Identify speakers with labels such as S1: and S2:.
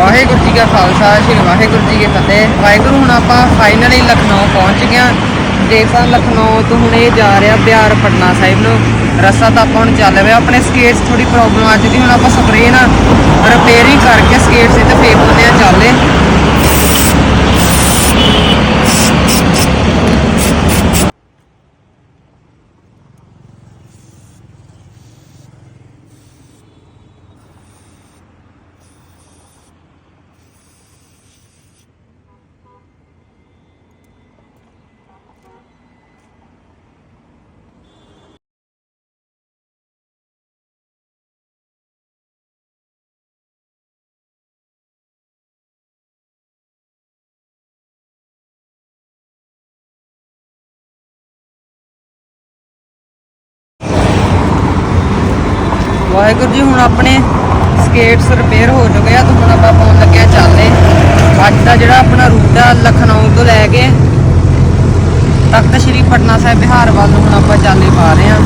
S1: ਵਾਹਿਗੁਰੂ ਜੀ ਕਾ ਖਾਲਸਾ, ਸ੍ਰੀ ਵਾਹਿਗੁਰੂ ਜੀ ਕੀ ਫਤਿਹ। ਵਾਹਿਗੁਰੂ, ਹੁਣ ਆਪਾਂ ਫਾਈਨਲੀ ਲਖਨਊ ਪਹੁੰਚ ਗਿਆ ਹਾਂ। ਦੇਖ ਸਕਦੇ ਲਖਨਊ ਤੋਂ ਹੁਣ ਇਹ ਜਾ ਰਿਹਾ ਬਿਹਾਰ ਪਟਨਾ ਸਾਹਿਬ ਨੂੰ। ਰਸਤਾ ਤਾਂ ਆਪਾਂ ਹੁਣ ਚੱਲ ਰਿਹਾ, ਆਪਣੇ ਸਕੇਟਸ ਥੋੜੀ ਪ੍ਰੋਬਲਮ ਆ ਜਾਂਦੀ ਹੁਣ ਆਪਾਂ ਸਪਰੇਅ ਨਾਲ ਰਿਪੇਅਰਿੰਗ ਕਰਕੇ ਸਕੇਟ ਇੱਥੇ ਫੇਕ ਦਿੰਦੇ ਆ ਚੱਲੇ ਵਾਹਿਗੁਰੂ ਜੀ, ਹੁਣ ਆਪਣੇ ਸਕੇਟਸ ਰਿਪੇਅਰ ਹੋ ਚੁੱਕੇ ਆ ਤੇ ਹੁਣ ਆਪਾਂ ਪਾਉਣ ਲੱਗਿਆ ਆ ਅੱਜ ਦਾ ਜਿਹੜਾ ਆਪਣਾ ਰੂਟ ਆ, ਲਖਨਊ ਤੋਂ ਲੈ ਕੇ ਤਖਤ ਸ੍ਰੀ ਪਟਨਾ ਸਾਹਿਬ ਬਿਹਾਰ ਵੱਲ, ਹੁਣ ਆਪਾਂ ਚਾਲੇ ਪਾ ਰਹੇ ਆ।